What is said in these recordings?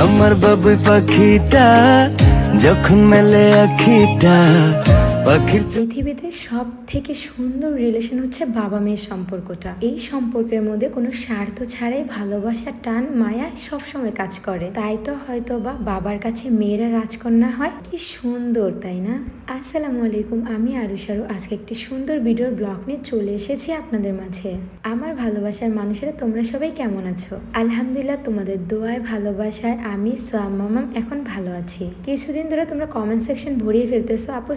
আমার বাবুই পাখিটা যখন মেলে আখিটা পৃথিবীতে সব থেকে সুন্দর রিলেশন হচ্ছে বাবা মেয়ের সম্পর্কটা। এই সম্পর্কের মধ্যে কোনো স্বার্থ ছাড়াই ভালোবাসা, টান, মায়া সবসময় কাজ করে। তাই তো হয়তো বা বাবার কাছে মেয়েরা রাজকন্যা হয়। কি সুন্দর, তাই না? আসসালামু আলাইকুম, আমি আরুষারু আজকে একটি সুন্দর ভিডিওর ব্লগ নিয়ে চলে এসেছি আপনাদের মাঝে। আমার ভালোবাসার মানুষেরা, তোমরা সবাই কেমন আছো? আলহামদুলিল্লাহ, তোমাদের দোয়ায়, ভালোবাসায় আমি সোয়ামামাম, এখন ভালো আছি। কিছুদিন ধরে তোমরা কমেন্ট সেকশন ভরিয়ে ফেলতেছো, আপু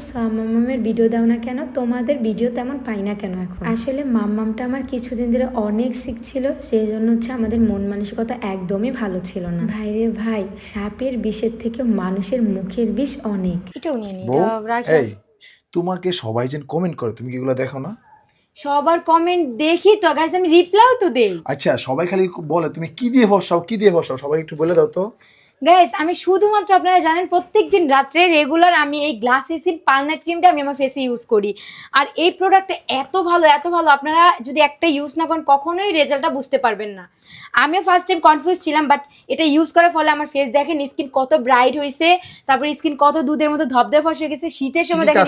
সোয়ামামামের ভিডিও দাও না কেন? তোমাদের ভিডিও তেমন পাই না কেন এখন? আসলে মাম্মামটা আমার কিছুদিন ধরে অনেক সিক ছিল সেই জন্য হচ্ছে আমাদের মন মানসিকতা একদমই ভালো ছিল না। ভাইরে ভাই সাপের বিষের থেকে মানুষের মুখের বিষ অনেক। এটাও নিয়ে নিই। বউ এটা রাখি। এই তোমাকে সবাই যেন কমেন্ট করে তুমি কি এগুলো দেখো না? সবার কমেন্ট দেখি তো গাইস আমি রিপ্লাইও তো দেই। আচ্ছা সবাই খালি বলে তুমি কি দিয়ে বসাও কি দিয়ে বসাও? সবাই একটু বলে দাও তো। গাইস আমি শুধুমাত্র আপনারা জানেন প্রত্যেকদিন রাত্রে রেগুলার আমি এই গ্লাস এসিড পালনাইট ক্রিমটা আমি আমার ফেসে ইউজ করি। আর এই প্রোডাক্টটা এত ভালো এত ভালো আপনারা যদি একটা ইউজ না করেন কখনোই রেজাল্টটা বুঝতে পারবেন না। আমিও ফার্স্ট টাইম কনফিউজ ছিলাম বাট এটা ইউজ করার ফলে আমার ফেস দেখেন স্কিন কত ব্রাইট হয়েছে তারপর স্কিন কত দুধের মতো ধবধবে ফস হয়ে গেছে শীতের সময় দেখেন।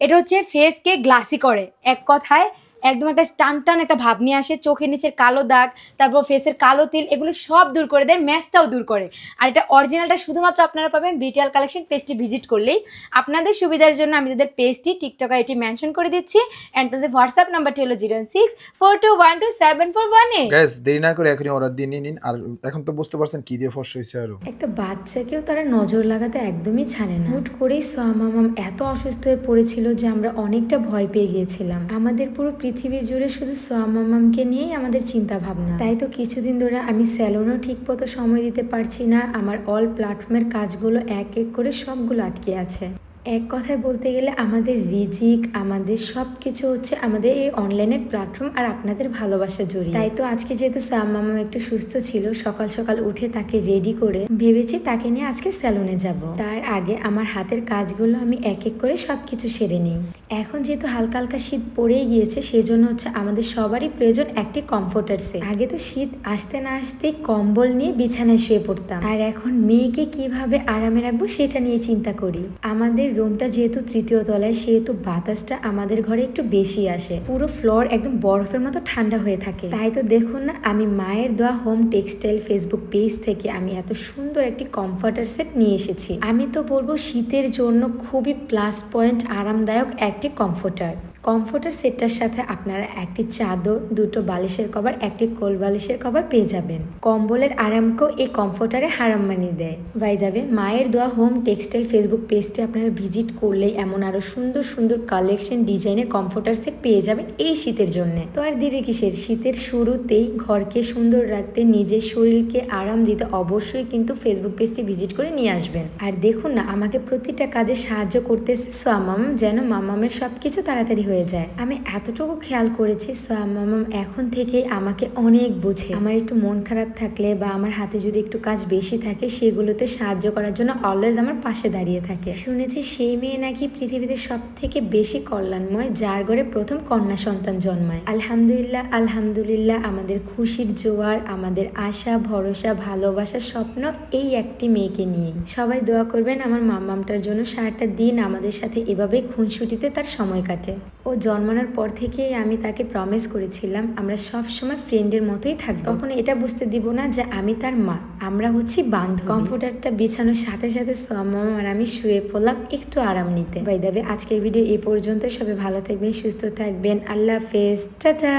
এটা হচ্ছে ফেসকে গ্লাসি করে এক কথায়। একদম একটা টান টান একটা ভাব নিয়ে আসে চোখের নিচের কালো দাগ তারপর ফেসের কালো তিল এগুলো সব দূর করে দেয় ম্যাচটাও দূর করে। আর এটা অরিজিনালটা শুধুমাত্র আপনারা পাবেন বিটিএল কালেকশন পেজটি ভিজিট করলেই। আপনাদের সুবিধার জন্য আমি তাদের পেজটি টিকটক এটি মেনশন করে দিচ্ছি অ্যান্ড তাদের হোয়াটসঅ্যাপ নাম্বারটি হলো zero six four two one two seven four one gas দেরি না করে এখনই অর্ডার দিয়ে নিয়ে নিন আর এখন তো বুঝতে পারছেন কি দিয়ে ফস হয়েছে আরও। একটা বাচ্চাকেও তারা নজর লাগাতে একদমই ছাড়ে না। হুট করেই সোয়ামামাম এত অসুস্থ হয়ে পড়েছিল যে আমরা অনেকটা ভয় পেয়ে গিয়েছিলাম। আমাদের পুরো পৃথিবী জুড়ে শুধু সোয়ামামামকে নিয়েই আমাদের চিন্তা ভাবনা তাই তো কিছুদিন ধরে আমি স্যালুনও ঠিক মতো সময় দিতে পারছি না, আমার অল প্ল্যাটফর্মের কাজগুলো এক এক করে সবগুলো আটকে আছে। এক কথায় বলতে গেলে আমাদের রিজিক, আমাদের সব কিছু হচ্ছে আমাদের এই অনলাইনের প্ল্যাটফর্ম আর আপনাদের ভালোবাসা জড়িয়ে। তাই তো আজকে যেহেতু সাম মামা একটু সুস্থ ছিল, সকাল সকাল উঠে তাকে রেডি করে ভেবেছি তাকে নিয়ে আজকে স্যালুনে যাব। তার আগে আমার হাতের কাজগুলো আমি এক এক করে সব কিছু সেরে নিই। এখন যেহেতু হালকা হালকা শীত পড়েই গিয়েছে, সেজন্য হচ্ছে আমাদের সবারই প্রয়োজন একটি কমফোর্টার সেট আগে তো শীত আসতে না আসতেই কম্বল নিয়ে বিছানায় শুয়ে পড়তাম। আর এখন মেয়েকে কীভাবে আরামে রাখব সেটা নিয়ে চিন্তা করি। আমাদের রুমটা যেহেতু তৃতীয় তলায়, সেহেতু বাতাসটা আমাদের ঘরে একটু বেশি আসে। পুরো ফ্লোর একদম বরফের মতো ঠান্ডা হয়ে থাকে। তাই তো দেখুন না, আমি মায়ের দেওয়া হোম টেক্সটাইল ফেসবুক পেজ থেকে আমি এত সুন্দর একটি কমফর্টার সেট নিয়ে এসেছি। আমি তো বলব শীতের জন্য খুবই প্লাস পয়েন্ট আরামদায়ক একটি কমফোর্টার কমফোর্টার সেটটার সাথে আপনারা একটি চাদর, দুটো বালিশের কভার, একটি কোল বালিশের কভার পেয়ে যাবেন। কম্বলের আরামকেও এই কমফোর্টারে হারাম মানিয়ে দেয়। বাইদাবে মায়ের দোয়া হোম টেক্সটাইল ফেসবুক পেজটি আপনারা ভিজিট করলেই এমন আরও সুন্দর সুন্দর কালেকশন ডিজাইনের কমফোর্টার সেট পেয়ে যাবেন এই শীতের জন্য। তো আর ধীরে কিসের? শীতের শুরুতেই ঘরকে সুন্দর রাখতে, নিজের শরীরকে আরাম দিতে অবশ্যই কিন্তু ফেসবুক পেজটি ভিজিট করে নিয়ে আসবেন। আর দেখুন না, আমাকে প্রতিটা কাজে সাহায্য করতেছে সোয়ামাম যেন মামামের সব কিছু তাড়াতাড়ি হয়ে যায়। আমি এতটুকু খেয়াল করেছি, সো সোয়ামাম এখন থেকে আমাকে অনেক বোঝে। আমার একটু মন খারাপ থাকলে বা আমার হাতে যদি একটু কাজ বেশি থাকে, সেগুলোতে সাহায্য করার জন্য অলওয়েজ আমার পাশে দাঁড়িয়ে থাকে। শুনেছি সেই মেয়ে নাকি পৃথিবীতে সব থেকে বেশি কল্যাণময়, যার ঘরে প্রথম কন্যা সন্তান জন্মায়। আলহামদুলিল্লাহ আলহামদুলিল্লাহ, আমাদের খুশির জোয়ার, আমাদের আশা, ভরসা ভালোবাসা স্বপ্ন, এই একটি মেয়েকে নিয়ে সবাই দোয়া করবেন আমার মামামটার জন্য সারাটা দিন আমাদের সাথে এভাবেই খুনসুটিতে তার সময় কাটে। ও জন্মানোর পর থেকেই আমি তাকে প্রমিস করেছিলাম, আমরা সব সময় ফ্রেন্ডের মতোই থাকব। কখনো এটা বুঝতে দিব না যে আমি তার মা, আমরা হচ্ছি বান্ধব। কমফোর্টারটা বিছানোর সাথে সাথে সোয়ামাম আর আমি শুয়ে পড়লাম, একটু আরাম নিতে। বাই দাবে আজকের ভিডিও এই পর্যন্ত সবাই ভালো থাকবেন, সুস্থ থাকবেন। আল্লাহ হাফেজ। টাটা!